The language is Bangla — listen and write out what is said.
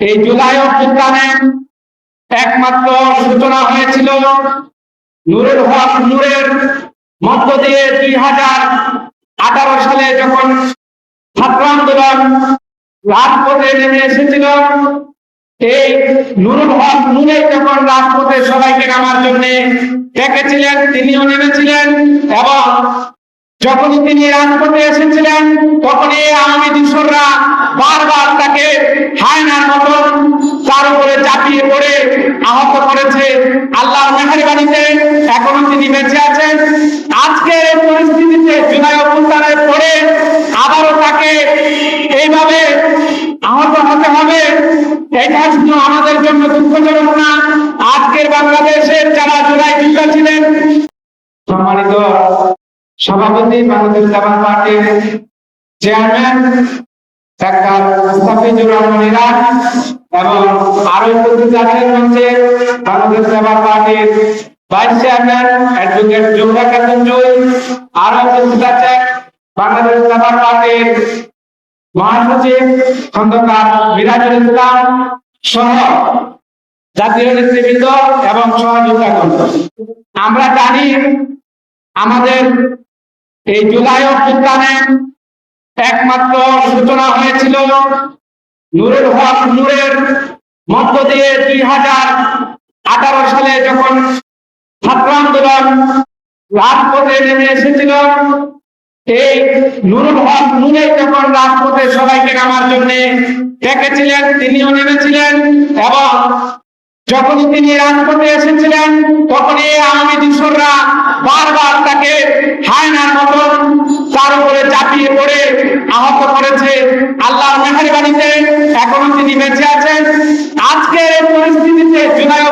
এই জুলাই অভ্যুত্থানে একমাত্র সূচনা হয়েছিল। নূরুল হক নূরের মধ্য দিয়ে দুই হাজার আঠারো সালে যখন ছাত্র আন্দোলন রাজপথে নেমে এসেছিল, এই নুরুল হক নূরে যখন রাজপথে সবাইকে নামার জন্য ডেকেছিলেন, তিনিও নেমেছিলেন এবং যখনই তিনি রাজপথে এসেছিলেন, তখনই আওয়ামী দূষররা বারবার তাকে হায়নার মতন তার উপরে পড়ে আহত করেছে। আল্লাহর মেহরবানিতে এখনও তিনি বেঁচে আছেন। আজকের এই পরিস্থিতিতে জুলাই অভ্যুত্থানের পরে আবারও তাকে এইভাবে আহত হতে হবে। এটা শুধু আমাদের জন্য দুঃখজনক না, আজকের বাংলাদেশের যারা জুলাই যোদ্ধা ছিলেন, সম্মানিত সভাপতি বাংলাদেশ জামাত পার্টির চেয়ারম্যান ডাক্তার মুস্তাফিজুর এবং আরও উপস্থিত আছেন মঞ্চে বাংলাদেশ জামাত পার্টির vice chairman advocate Johra Khatun Joy আরও উপস্থিত আছেন বাংলাদেশ জামাত পার্টির মহাসচিব খন্দকার মিরাজুল ইসলাম সহ জাতীয় নেতৃবৃন্দ এবং সহযোগিতাগণ আমরা জানি আমাদের এই জুলাই অভ্যুত্থানে একমাত্র সূচনা হয়েছিল নূরুল হক, নূরের মধ্য দিয়ে দুই হাজার আঠারো সালে যখন ছাত্র আন্দোলন রাজপথে নেমে এসেছিল এই নুরুল হক নূরে যখন রাজপথে সবাইকে নামার জন্য ডেকেছিলেন, তিনিও নেমেছিলেন এবং যখনই তিনি রাজপথে এসেছিলেন, তখনই আওয়ামী দূষররা বারবার তাকে হায়নার মতন তার উপরে চাপিয়ে পড়ে আহত করেছে আল্লাহর মেহরবানিতে। এখনও তিনি বেঁচে আছেন। আজকের পরিস্থিতিতে জুলাই